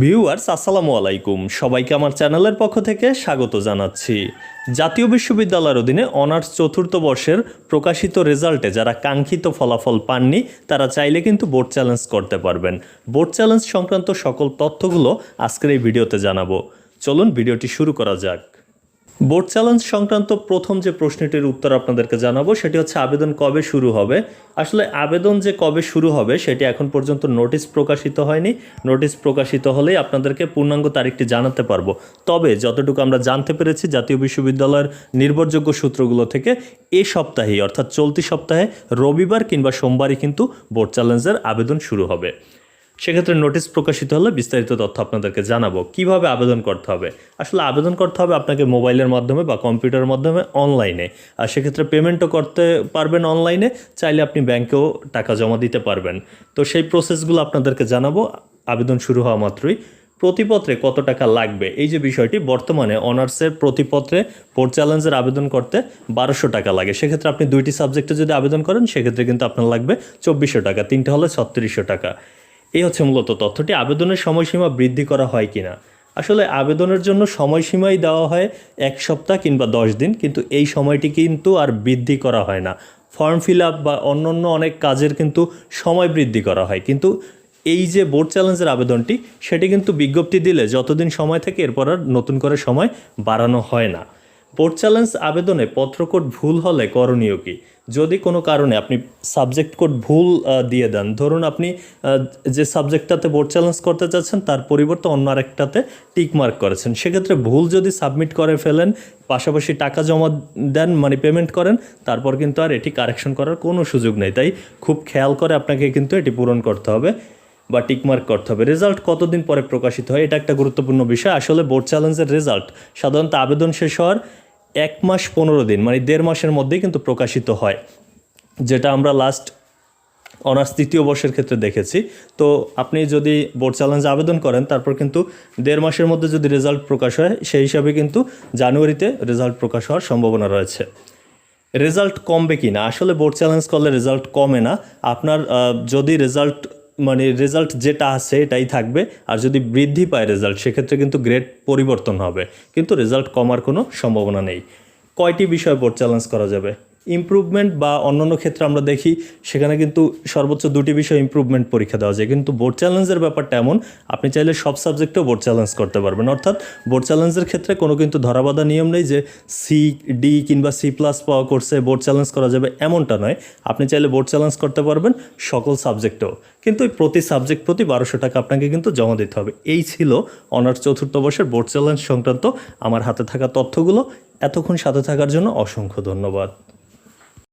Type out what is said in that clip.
Viewers, আসসালামু আলাইকুম। সবাইকে আমার চ্যানেলের পক্ষ থেকে স্বাগত জানাচ্ছি। জাতীয় বিশ্ববিদ্যালয়ের অধীনে অনার্স চতুর্থ বর্ষের প্রকাশিত রেজাল্টে যারা কাঙ্ক্ষিত ফলাফল পাননি, তারা চাইলে কিন্তু বোর্ড চ্যালেঞ্জ করতে পারবেন। বোর্ড চ্যালেঞ্জ সংক্রান্ত সকল তথ্যগুলো আজকের এই ভিডিওতে জানাব। চলুন ভিডিওটি শুরু করা যাক। বোর্ড চ্যালেঞ্জ সংক্রান্ত প্রথম যে প্রশ্নটির উত্তর আপনাদেরকে জানাব, সেটি হচ্ছে আবেদন কবে শুরু হবে? আসলে আবেদন যে কবে শুরু হবে, সেটি এখন পর্যন্ত নোটিশ প্রকাশিত হয়নি। নোটিশ প্রকাশিত হলেই আপনাদেরকে পূর্ণাঙ্গ তারিখটি জানাতে পারব। তবে যতটুকু আমরা জানতে পেরেছি, জাতীয় বিশ্ববিদ্যালয়ের নির্ভরযোগ্য সূত্রগুলো থেকে এ সপ্তাহেই, অর্থাৎ চলতি সপ্তাহে রবিবার কিংবা সোমবারই কিন্তু বোর্ড চ্যালেঞ্জের আবেদন শুরু হবে। সেক্ষেত্রে নোটিশ প্রকাশিত হলে বিস্তারিত তথ্য আপনাদেরকে জানাব। কীভাবে আবেদন করতে হবে? আসলে আবেদন করতে হবে আপনাকে মোবাইলের মাধ্যমে বা কম্পিউটারের মাধ্যমে, অনলাইনে। আর সেক্ষেত্রে পেমেন্টও করতে পারবেন অনলাইনে, চাইলে আপনি ব্যাংকেও টাকা জমা দিতে পারবেন। তো সেই প্রসেসগুলো আপনাদেরকে জানাব। আবেদন শুরু হওয়া মাত্রই। প্রতিপত্রে কত টাকা লাগবে? এই যে বিষয়টি, বর্তমানে অনার্সের প্রতিপত্রে বোর্ড চ্যালেঞ্জের আবেদন করতে বারোশো টাকা লাগে। সেক্ষেত্রে আপনি দুইটি সাবজেক্টে যদি আবেদন করেন, সেক্ষেত্রে কিন্তু আপনার লাগবে চব্বিশশো টাকা, তিনটা হলে ছত্রিশশো টাকা। এই হচ্ছে মূলত তথ্যটি। আবেদনের সময়সীমা বৃদ্ধি করা হয় কিনা? আসলে আবেদনের জন্য সময়সীমাই দেওয়া হয় এক সপ্তাহ কিংবা দশ দিন, কিন্তু এই সময়টি কিন্তু আর বৃদ্ধি করা হয় না। ফর্ম ফিল আপ বা অন্য অন্য অনেক কাজের কিন্তু সময় বৃদ্ধি করা হয়। কিন্তু এই যে বোর্ড চ্যালেঞ্জের আবেদনটি, সেটি কিন্তু বিজ্ঞপ্তি দিলে যতদিন সময় থাকে, এরপর আর নতুন করে সময় বাড়ানো হয় না। বোর্ড চ্যালেঞ্জ আবেদনে পত্রকোড ভুল হলে করণীয় কি? যদি কোনো কারণে আপনি সাবজেক্ট কোড ভুল দিয়ে দেন, ধরুন আপনি যে সাবজেক্টটাতে বোর্ড চ্যালেঞ্জ করতে চাচ্ছেন, তার পরিবর্তে অন্য আরেকটাতে টিক মার্ক করেছেন। সেক্ষেত্রে ভুল যদি সাবমিট করে ফেলেন, পাশাপাশি টাকা জমা দেন মানে পেমেন্ট করেন, তারপর কিন্তু আর এটি কারেকশন করার কোনো সুযোগ নেই। তাই খুব খেয়াল করে আপনাকে কিন্তু এটি পূরণ করতে হবে বা টিকমার্ক করতে হবে। রেজাল্ট কতদিন পরে প্রকাশিত হয়, এটা একটা গুরুত্বপূর্ণ বিষয়। আসলে বোর্ড চ্যালেঞ্জের রেজাল্ট সাধারণত আবেদন শেষ হওয়ার এক মাস পনেরো দিন মানে দেড় মাসের মধ্যেই কিন্তু প্রকাশিত হয়। যেটা আমরা লাস্ট অনার্স তৃতীয় বর্ষের ক্ষেত্রে দেখেছি। তো আপনি যদি বোর্ড চ্যালেঞ্জে আবেদন করেন, তারপর কিন্তু দেড় মাসের মধ্যে যদি রেজাল্ট প্রকাশ হয়, সেই হিসাবে কিন্তু জানুয়ারিতে রেজাল্ট প্রকাশ হওয়ার সম্ভাবনা রয়েছে। রেজাল্ট কমবে কি না আসলে বোর্ড চ্যালেঞ্জ করলে রেজাল্ট কমে না। আপনার যদি রেজাল্ট মানে রেজাল্ট যেটা আছে এটাই থাকবে। আর যদি বৃদ্ধি পায় রেজাল্ট সেক্ষেত্রে কিন্তু গ্রেড পরিবর্তন হবে। কিন্তু রেজাল্ট কমার কোনো সম্ভাবনা নেই। কয়টি বিষয় বোর্ড চ্যালেঞ্জ করা যাবে? ইমপ্রুভমেন্ট বা অন্যান্য ক্ষেত্রে আমরা দেখি, সেখানে কিন্তু সর্বোচ্চ দুটি বিষয় ইমপ্রুভমেন্ট পরীক্ষা দেওয়া যায়। কিন্তু বোর্ড চ্যালেঞ্জের ব্যাপারটা এমন, আপনি চাইলে সব সাবজেক্টেও বোর্ড চ্যালেঞ্জ করতে পারবেন। অর্থাৎ বোর্ড চ্যালেঞ্জের ক্ষেত্রে কোনো কিন্তু ধরাবাধা নিয়ম নেই যে সি ডি কিংবা সি প্লাস পাওয়া কোর্সে বোর্ড চ্যালেঞ্জ করা যাবে এমনটা নয়। আপনি চাইলে বোর্ড চ্যালেঞ্জ করতে পারবেন সকল সাবজেক্টেও কিন্তু প্রতি সাবজেক্ট প্রতি বারোশো টাকা আপনাকে কিন্তু জমা দিতে হবে। এই ছিল অনার্স চতুর্থ বর্ষের বোর্ড চ্যালেঞ্জ সংক্রান্ত আমার হাতে থাকা তথ্যগুলো। এতক্ষণ সাথে থাকার জন্য অসংখ্য ধন্যবাদ।